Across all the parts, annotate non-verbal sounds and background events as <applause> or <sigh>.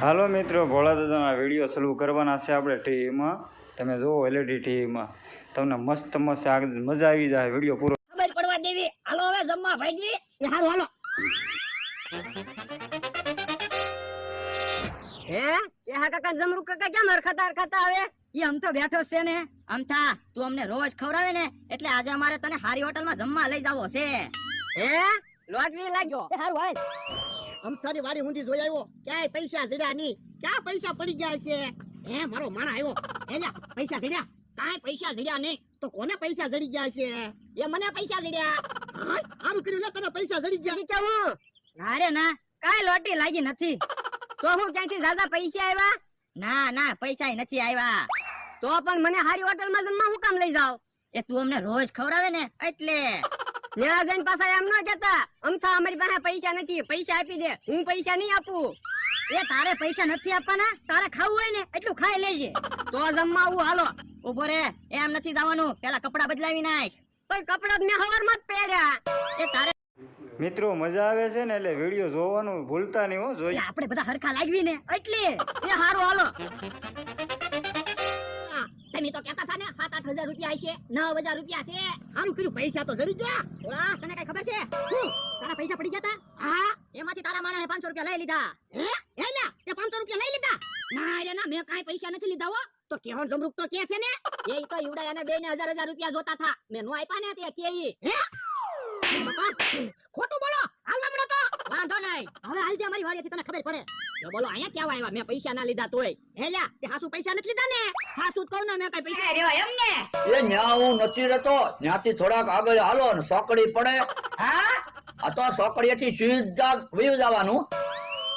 હાલો મિત્રો ભોળા દાદાના વીડિયો ચાલુ કરવાના છે આપણે ટીવીમાં. તમે જુઓ એલઈડી ટીવીમાં. તમને મસ્ત મસ્ત મજા આવી જાય વીડિયો પૂરો. ખબર પડવા દેવી. હાલો હવે જમવા ભાઈ એ હારું હાલો. હે? એ હા કાકા જમરૂ કાકા કેમ હરખતા હરખતા આવે? એ આમ તો બેઠો છે ને. અમથા તું અમને રોજ ખવડાવે ને એટલે આજે અમારે તને હારી હોટલમાં જમવા લઈ જાવો છે. હે? લોટરી લાગ્યો. એ હારું હાલ. અમથાની વાડી ઊંધી જોઈ આવ્યો? ક્યાંય પૈસા જડ્યા નહીં. ક્યાં પૈસા પડી ગયા છે? હે મારો માણા આવ્યો. એલા પૈસા જડ્યા કાંઈ પૈસા જડ્યા નહીં. તો કોને પૈસા જડી ગયા છે? એ મને પૈસા જડ્યા આમ કર્યું લે તને પૈસા જડી ગયા. કેવું નારે ના કાંઈ લોટરી લાગી નથી. તો હું ક્યાંથી દાદા પૈસા આવ્યા ના ના પૈસા નથી આવ્યા તો પણ મને હારી હોટલમાં જમવા હું કામ લઈ જાવ એ તું અમને રોજ ખવડાવે ને એટલે. લેવા જઈને પાછા એમ ન કેતા અમથા અમારી પાસે પૈસા નથી. પૈસા આપી દે. હું પૈસા નહીં આપું. એ તારે પૈસા નથી આપવાના. તારે ખાવું હોય ને એટલું ખાઈ લેજે. તો જમવા આવું હાલો. ઊભો રે. એમ નથી જવાનું. પેલા કપડા બદલાવી નાખ. પણ કપડા મેં હવારમાં જ પહેર્યા. એ તારે મિત્રો મજા આવે છે ને એટલે વીડિયો જોવાનું ભૂલતા નહીં હો જોઈએ આપણે બધા હરખા લાગવી ને. એટલે. એ હારું હાલો. તમે તો કહેતા હતા ને સાત આઠ હજાર રૂપિયા છે નવ હજાર રૂપિયા છે. સારું કર્યું પૈસા તો જડી ગયા. ઓળા તને કઈ ખબર છે? શું? તારા પૈસા પડી ગયા હતા હા. એમાંથી તારા માણસે પાંચસો રૂપિયા લઈ લીધા. હે? એલા તે 500 રૂપિયા લઈ લીધા? ના રે ના મેં કાંઈ પૈસા નથી લીધા હો. તો કેહો જમરૂક તો કે છે ને? એ તો યુડા અને બે ને હજાર હજાર રૂપિયા જોતા થા મેં નો આપ્યા ને તે કે. ખોટું બોલો વાંધો નહીં. હવે હાલ જે અમારી વાડીએથી તને ખબર પડે. જો બોલો અહીંયા ક્યાં આવ્યા મેં પૈસા ના લીધા તોય. હેલા તે હાસુ પૈસા નથી લીધા ને? હાસુ કહું ને મેં કઈ પૈસા રહ્યો એમને એ ન્યા હું નથી રહેતો. ન્યાથી થોડાક આગળ હાલો ને સોકડી પડે. હા? આ તો સોકડીએથી સીધા વયું જવાનું.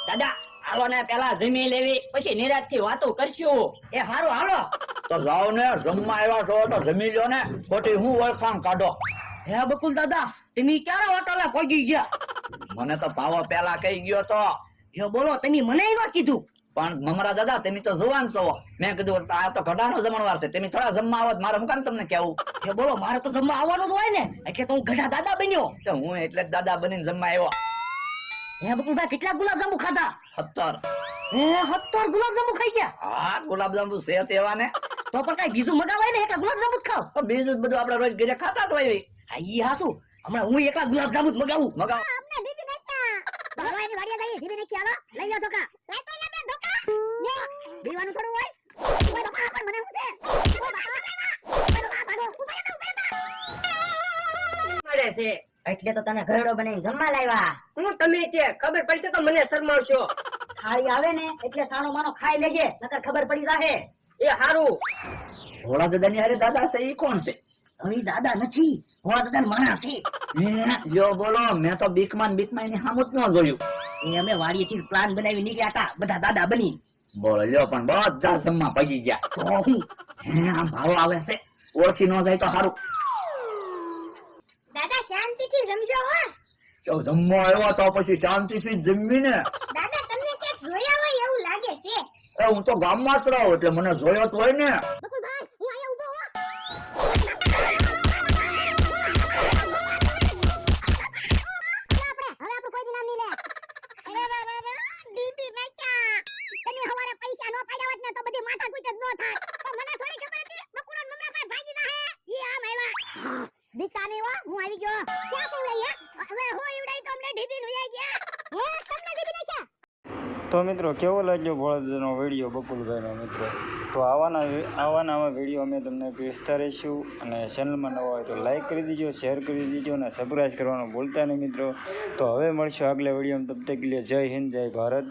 દાદા હાલો ને પેલા જમી લેવી પછી નિરાતથી વાતો કરશું. એ હારું હાલો. તો જાઓ ને જમવા આવ્યા છો તો જમી લો ને. ખોટી હું ઓળખાણ કાઢો. હે બકુલ દાદા તમે ક્યારે હોટલે પહોંચી ગયા? મને તો ભાવો પેલા કહી ગયો તો. જો બોલો તમે મને નો કીધું. પણ મમરા દાદા તમે તો જુવાન છો. મેં કીધું આ તો ઘડાનો જમણવાર છે. તમે થોડા જમવા આવો મારે હું કામ તમને કેવું જો બોલો મારે તો જમવા આવવાનું જ હોય ને. એટલે તો હું ઘડા દાદા બન્યો. તો હું એટલે દાદા બનીને જમવા આવ્યો. હે બકુલભાઈ કેટલા ગુલાબજાંબુ ખાધા? સત્તર. હે સત્તર ગુલાબજાંબુ ખાઈ ગયા? હા ગુલાબજાંબુ છે તેવા ને તો પણ કઈ બીજું મગાવાય ને એકલા ગુલાબજાંબુ જ ખાવ. બીજું બધું આપણે રોજ ઘરે ખાતા જ હોય. હા ઈ હાસુ. હમણાં હું એકલા ગુલાબજાંબુ જ મગાવું. મગાવ. તો હવે એની વાડીએ નાખી હાલો લઈ જાઓ ધોકા. લઈ તો લે ધોકા. દીવાનું થોડું હોય. ઓય બાપા પણ મને હું છે? ઓય બાપા ભાગો. ઊભા મળે છે. એટલે તો તને ઘરડો બનાવીને જમવા લાવ્યા હું તમે તે ખબર પડશે તો મને શરમાવશો. થાળી આવે ને એટલે સાનો માનો ખાઈ લેજે નકર ખબર પડી જાહે. એ હારું. ભોળા દાદા ની હારે દાદા છે ઈ કોણ છે? હવે દાદા નથી. હોવા દાદા માણા છે. <laughs> હે, લ્યો બોલો મેં તો બીકમાન બીકમાનની હામુત જ ન જોયું. એ અમે વાડીએથી પ્લાન બનાવી નીકળ્યા હતા. બધા દાદા બની. બોલો લ્યો પણ બધા જમવા પગી ગયા. તો હું હે આમ ભાવ આવે છે. ઓળખી ન જાય તો સારું દાદા શાંતિથી જમજો હો. જો જમવા આવ્યો તો પછી શાંતિથી જ જમવી ને દાદા તમને ક્યાંક જોયા હોય એવું લાગે છે. હું તો ગામમાં જ રહું એટલે મને જોયો તો હોય ને. બીતા હું આવી ગયો. ક્યાં કેવડાઈ હે? હવે હું ઈવડાઈ તો અમને ઢીબી નું ગયા. હે, તમને ડીપી નાખ્યા તો મિત્રો, કેવો લાગ્યો ભોળાજીનો વીડિયો, બકુલભાઈનો મિત્રો? તો આવાના આવાના આવા વીડિયો અમે તમને વિસ્તારીશું અને ચેનલમાં નવા હોય તો લાઈક કરી દીજો, શેર કરી દીજો અને સબસ્ક્રાઈબ કરવાનું ભૂલતા નહીં મિત્રો. તો હવે મળશું આગલા વિડીયોમાં. તબ તક જય હિન્દ, જય ભારત.